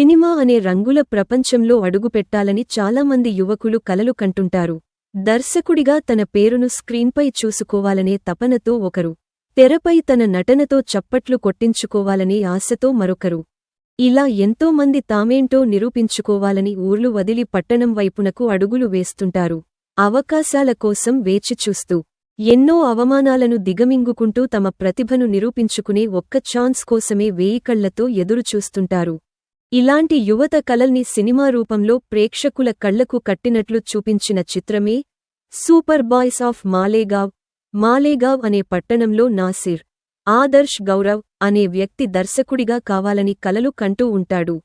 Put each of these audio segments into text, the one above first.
Cinema అనే రంగుల ప్రపంచంలో అడుగుపెట్టాలని చాలామంది యువకులు కలలు కంటుంటారు. దర్శకుడిగా తన పేరును స్క్రీన్పై చూసుకోవాలనే తపనతో ఒకరు తెరపై తన నటనతో చప్పట్లు కొట్టించుకోవాలనే ఆశతో మరొకరు. ఇలా ఎంతోమంది తామేంటో నిరూపించుకోవాలని ఊర్లు వదిలి పట్టణం వైపునకు అడుగులు వేస్తుంటారు. అవకాశాల కోసం వేచిచూస్తూ ఎన్నో అవమానాలను దిగమింగుకుంటూ తమ ప్రతిభను నిరూపించుకునే ఒక్క ఛాన్స్ కోసమే వేయికళ్ళతో ఎదురుచూస్తుంటారు. ఇలాంటి యువత కలల్ని సినిమా రూపంలో ప్రేక్షకుల కళ్ళకు కట్టినట్లు చూపించిన చిత్రమే super boys of Malegaon. Malegaon అనే పట్టణంలో నాసిర్ ఆదర్శ్ గౌరవ్ అనే వ్యక్తి దర్శకుడిగా కావాలని కలలు కంటూ ఉంటాడు.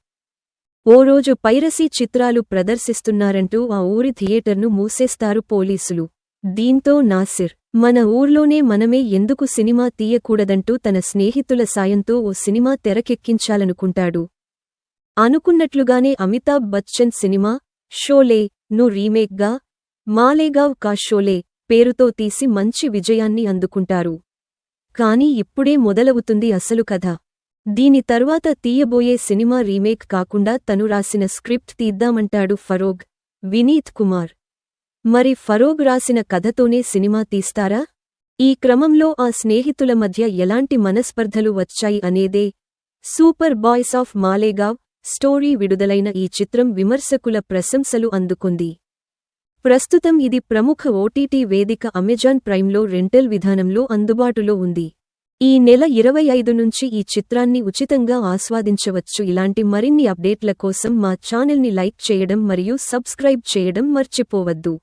ఓ రోజు పైరసీ చిత్రాలు ప్రదర్శిస్తున్నారంటూ ఆ ఊరి థియేటర్ను మూసేస్తారు పోలీసులు. దీంతో నాసిర్ మన ఊర్లోనే మనమే ఎందుకు సినిమా తీయకూడదంటూ తన స్నేహితుల సాయంతో ఓ సినిమా తెరకెక్కించాలనుకుంటాడు. అనుకున్నట్లుగానే అమితాబ్ బచ్చన్ సినిమా షోలే ను రీమేక్గా మాలేగావ్ కా షోలే పేరుతో తీసి మంచి విజయాన్ని అందుకుంటారు. కాని ఇప్పుడే మొదలవుతుంది అసలు కథ. దీని తర్వాత తీయబోయే సినిమా రీమేక్ కాకుండా తను రాసిన స్క్రిప్ట్ తీద్దామంటాడు ఫరోగ్ వినీత్ కుమార్. మరి ఫరోగ్ రాసిన కథతోనే సినిమా తీస్తారా? ఈ క్రమంలో ఆ స్నేహితుల మధ్య ఎలాంటి మనస్పర్ధలు వచ్చాయి అనేదే super boys of Malegaon story విడుదలైన ఈ చిత్రం విమర్శకుల ప్రశంసలు అందుకుంది. ప్రస్తుతం ఇది ప్రముఖ ఓటీటీ వేదిక అమెజాన్ ప్రైమ్లో రెంటల్ విధానంలో అందుబాటులో ఉంది. ఈ నెల ఇరవై ఐదు నుంచి ఈ చిత్రాన్ని ఉచితంగా ఆస్వాదించవచ్చు. ఇలాంటి మరిన్ని అప్డేట్ల కోసం మా ఛానల్ని లైక్ చేయడం మరియు సబ్స్క్రైబ్ చేయడం మర్చిపోవద్దు.